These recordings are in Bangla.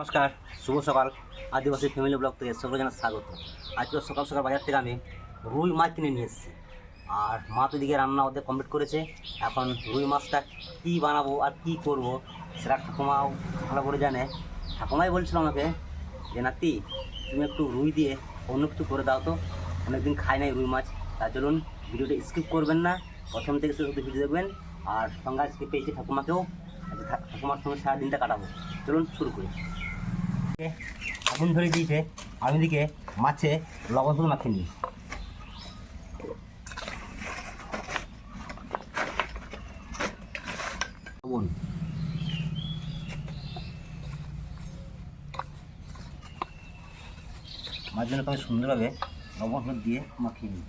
নমস্কার, শুভ সকাল। আদিবাসী ফ্যামিলি ব্লগ থেকে সকলে জানার স্বাগত। আজকে সকাল সকাল বাজার থেকে আমি রুই মাছ কিনে নিয়ে এসেছি। আর মা তো দিকে রান্না ওদের কমপ্লিট করেছে। এখন রুই মাছটা কী বানাবো আর কী করব, সেটা ঠাকুমাও ভালো করে জানে। ঠাকুমাই বলছিল আমাকে যে, নাতি, তুমি একটু রুই দিয়ে অন্য কিছু করে দাও তো। অনেকদিন খাই নাই রুই মাছ। তার চলুন ভিডিওটা স্কিপ করবেন না। প্রথম থেকে শুধু ভিডিও দেখবেন। আর সঙ্গে আজকে পেয়েছি ঠাকুমাকেও। ঠাকুমার সঙ্গে সারাদিনটা কাটাবো। চলুন শুরু করি। আগুন ধরে দিয়েছে, আমি দিকে মাছে লবণ শুধু মাখিয়ে নিই। লবণ। মাছগুলো আমি সুন্দরভাবে লবণ হলুদ দিয়ে মাখিয়ে নিই।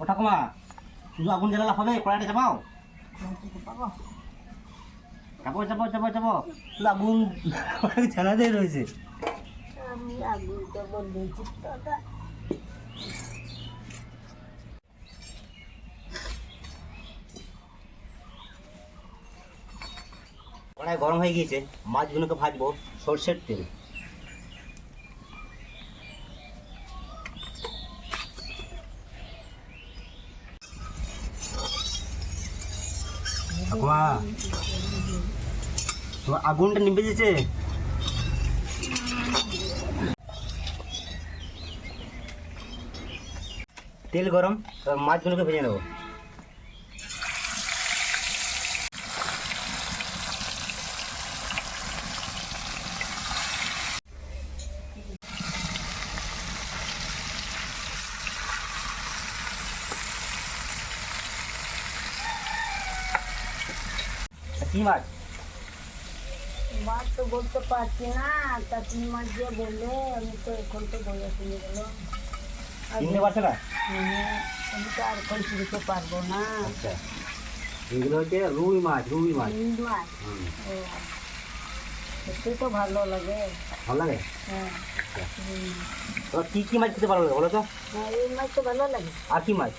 ও ঠাকুমা, শুধু আগুন জ্বালালে হবে? কড়াইটা চাপাও? চাপো চাপো চাপো চাপো শুধু আগুন জ্বালাতেই রয়েছে আমি দাদা কড়াই গরম হয়ে গিয়েছে মাছগুলোকে ভাজবো সর্ষের তেল ঠাকুমা তোমার আগুনটা নিভে যেছে তেল গরম মাছগুলোকে ভেজে নেব। কি মাছ? বাদ তো বলতে পারছি না। তা তিন মাস যে বললে আমি তো এখন তো বইয়া শুনে গেল চিনতে পারছ না? আমি তো আর এখন চিনতে পারব না। আচ্ছা। এগুলো হচ্ছে রুই মাছ রুই মাছ। তিন মাস হুম, তো ভালো লাগে। ভালো লাগে? হ্যাঁ। তোমার কী কী মাছ খেতে ভালো লাগে বলো তো? এই মাছ তো ভালো লাগে। আর কি মাছ?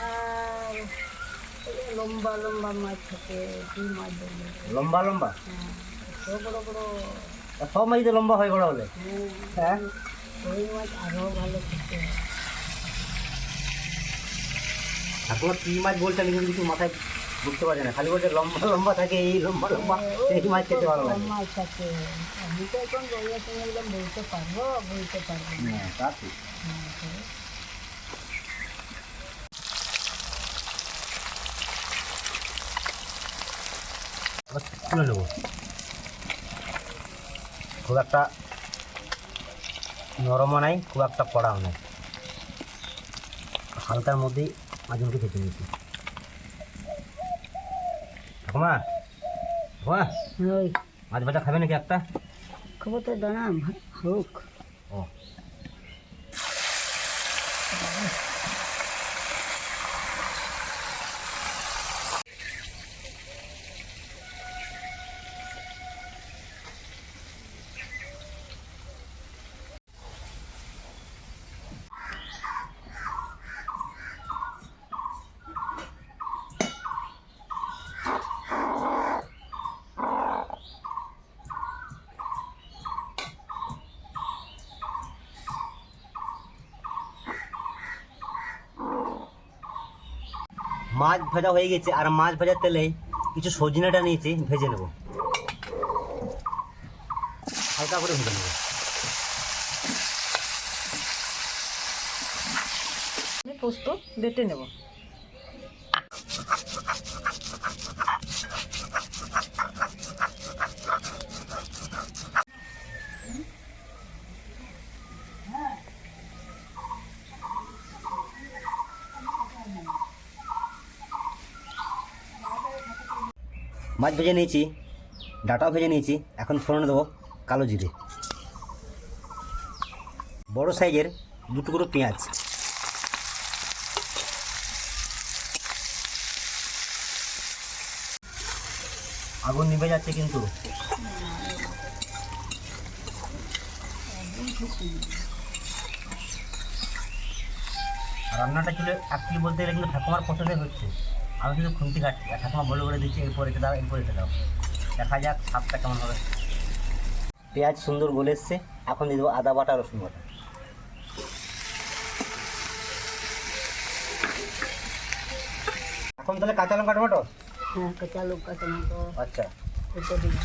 আর লম্বা লম্বা মাছ থাকে কি মাছ লম্বা লম্বা? হ্যাঁ। এত বড় বড় সব মাছই তো লম্বা হয়ে বড় হলে হ্যাঁ ঠাকুমা কী মাছ বলছে আমি কিন্তু কিছু মাথায় বুঝতে পারছি না খালি বলছে লম্বা লম্বা থাকে এই লম্বা লম্বা এই মাছ খেতে ভালো লাগে? মাছ আছে আমি তো এখন বইয়া শুনে বলতে পারব বলতে পারব হ্যাঁ তা ঠিক তো এবার তুলে নেব খুব একটা নরমও নাই খুব একটা কড়াও নাই। হালকার মধ্যেই মাছগুলোকে খেতে নিয়েছি ঠাকুমা ঠাকুমা ওই। মাছ ভাজা খাবে নাকি একটা? খবর তো দাঁড়া হোক। ও। মাছ ভাজা হয়ে গেছে, আর মাছ ভাজার তেলে কিছু সজনেটা নিয়েছি, ভেজে নেব। হালকা করে ভেজে নেব। পোস্ত বেটে নেব। মাছ ভেজে নিয়েছি, ডাটাও ভেজে নিয়েছি, এখন ফোড়নে দেবো কালো জিরে। বড় সাইজের দু পেঁয়াজ। আগুন নিভে যাচ্ছে কিন্তু। রান্নাটা চলে অ্যাকচুয়ালি বলতে গেলে কিন্তু ঠাকুমার পছন্দে হচ্ছে। আমি শুধু খুন্তি কাটছি আর ঠাকুমা বলে বলে দিচ্ছি এরপর এটা দাও এরপর এটা দাও। দেখা যাক স্বাদটা কেমন হবে। পেঁয়াজ সুন্দর গলে এসছে। এখন দিয়ে দেবো আদা বাটা রসুন বাটা। এখন তাহলে কাঁচা লঙ্কা টমেটো? হ্যাঁ কাঁচা লঙ্কা টমেটো। আচ্ছা। এটা দিলে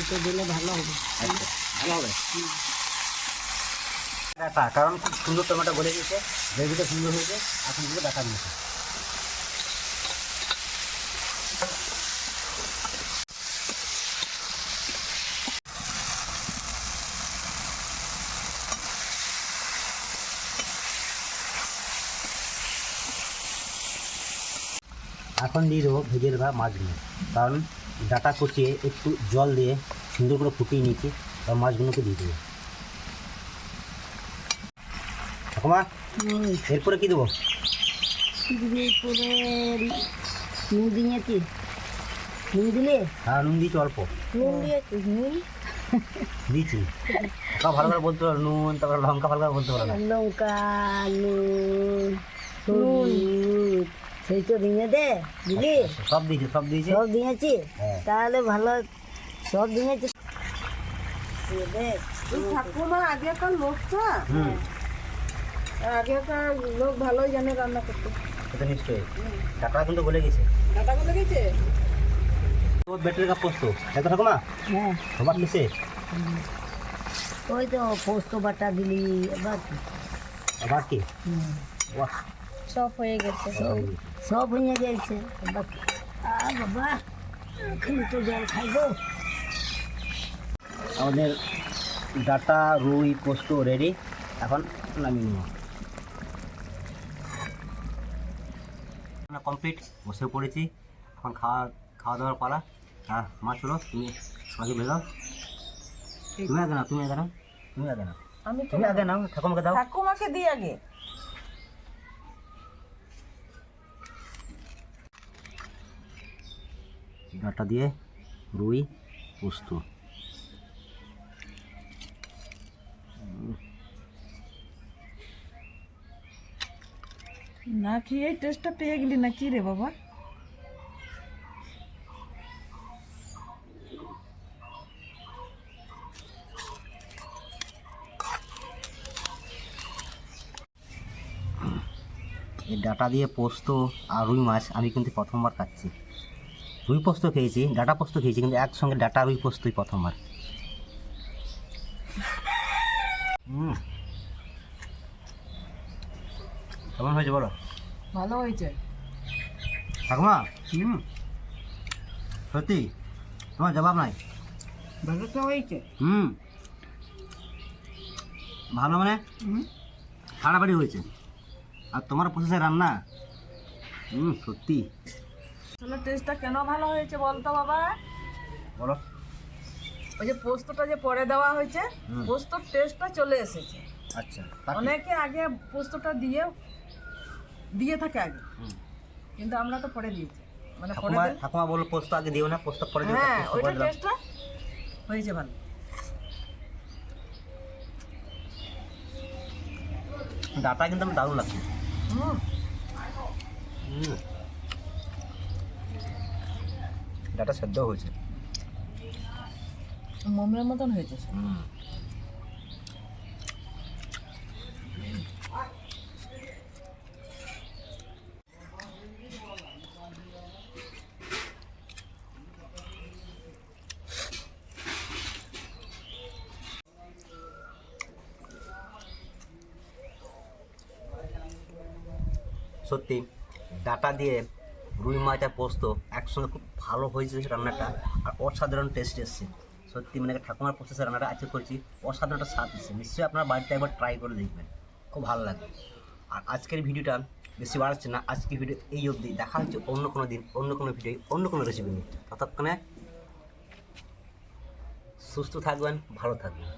এটা দিলে ভালো হবে। আচ্ছা ভালো হবে? ডাটা কারণ খুব সুন্দর টমেটো গলে গেছে গ্রেভিটা সুন্দর হয়েছে, এখন দিয়ে ডাটা দিয়েছে। এখন দিয়ে দেবো ভেজে রাখা মাছগুলো, কারণ ডাটা কষিয়ে একটু জল দিয়ে সুন্দর করে ফুটিয়ে নিয়েছি আর মাছগুলোকে দিয়ে দেবো। ঠাকুমা এরপরে কি দেবো? দিবি পরে নুন দিয়েছি। নুন দিলে? হ্যাঁ নুন দিয়েছি অল্প। নুন দিয়েছি নুন? দিয়েছি। তা ভালো করে বলতে পারো নুন তারপর লঙ্কা ভালো করে বলতে পারো লঙ্কা নুন সেই তো দিয়ে দে দিলি? সব দিয়েছি সব দিয়েছি। সব দিয়েছি? হ্যাঁ। তাহলে ভালো সব দিয়েছি। দিয়ে ঠাকুমা আগেকার লোকটা। হুম। আগেকার লোক ভালোই জানে রান্না করতে। এটা নিশ্চয়ই। ডাটা কিন্তু গলে গেছে। ডাটা গুলো গেছে? তো ব্যাটারি কাপ পোস্ত। তাই তো ঠাকুমা হ্যাঁ। সবার কিসে? ওই তো পোস্ত বাটা দিলি এবার কি? আবার কি? বাহ। সব হয়ে গেছে। সব সব হয়ে যাইছে এবার কি? আ বাবা খালি তো জল খাইবো আমাদের ডাটা রুই পোস্ত রেডি। এখন নামিয়ে নেব। আমরা কমপ্লিট বসে পড়েছি। এখন খাওয়া খাওয়া দাওয়ার পালা। হ্যাঁ মাছ হলো তুমি সবাইকে ভেজাও তুমি আগে না তুমি আগে না তুমি আগে না আমি তুমি আগে নাও ঠাকুমাকে দাও। ঠাকুমাকে দিই আগে। ডাটা দিয়ে রুই পোস্ত। না খেয়ে টেস্টটা পেয়ে গেলি না কি রে বাবা? এই ডাটা দিয়ে পোস্ত আর রুই মাছ আমি কিন্তু প্রথমবার খাচ্ছি। রুই পোস্ত খেয়েছি, ডাটা পোস্ত খেয়েছি, কিন্তু একসঙ্গে ডাটা, রুই পোস্তই প্রথমবার। হুম। কেমন হয়েছে বলো? ভালো হয়েছে। ঠাকুমা হুম। সত্যি তোমার জবাব নাই। ভালো তো হয়েছে। হুম। ভালো মানে? ফাড়াফাড়ি হয়েছে। আর তোমার প্রসেসে রান্না? হুম সত্যি। আসলে টেস্টটা কেন ভালো হয়েছে বলতো বাবা? বলো। ওই যে পোস্তটা যে পরে দেওয়া হয়েছে পোস্তর টেস্টটা চলে এসেছে। আচ্ছা। অনেকে আগে পোস্তটা দিয়ে দিয়ে থাকে আগে। কিন্তু আমরা তো পরে দিয়েছি। মানে ঠাকুমা বলল পোস্ত আগে দিও না পোস্ত পরে দিও হ্যাঁ ওইটা টেস্টটা হয়েছে ভালো। ডাটা কিন্তু আমার দারুণ লাগছে। ডাটা সেদ্ধ হয়েছে। মোমের মতন হয়েছে। হুম। সত্যি ডাটা দিয়ে রুই মাছ আর পোস্ত একসঙ্গে খুব ভালো হয়েছে রান্নাটা। আর অসাধারণ টেস্ট এসছে। সত্যি মানে ঠাকুমার প্রসেসে রান্নাটা আজকে করেছি অসাধারণ একটা স্বাদ এসছে নিশ্চয়ই আপনার বাড়িতে একবার ট্রাই করে দেখবেন। খুব ভালো লাগবে। আর আজকের ভিডিওটা বেশি বাড়াচ্ছে না, আজকের ভিডিও এই অবধি। দেখা হচ্ছে অন্য কোনো দিন, অন্য কোনো ভিডিও অন্য কোনো রেসিপি নিয়ে। ততক্ষণে সুস্থ থাকবেন, ভালো থাকবেন।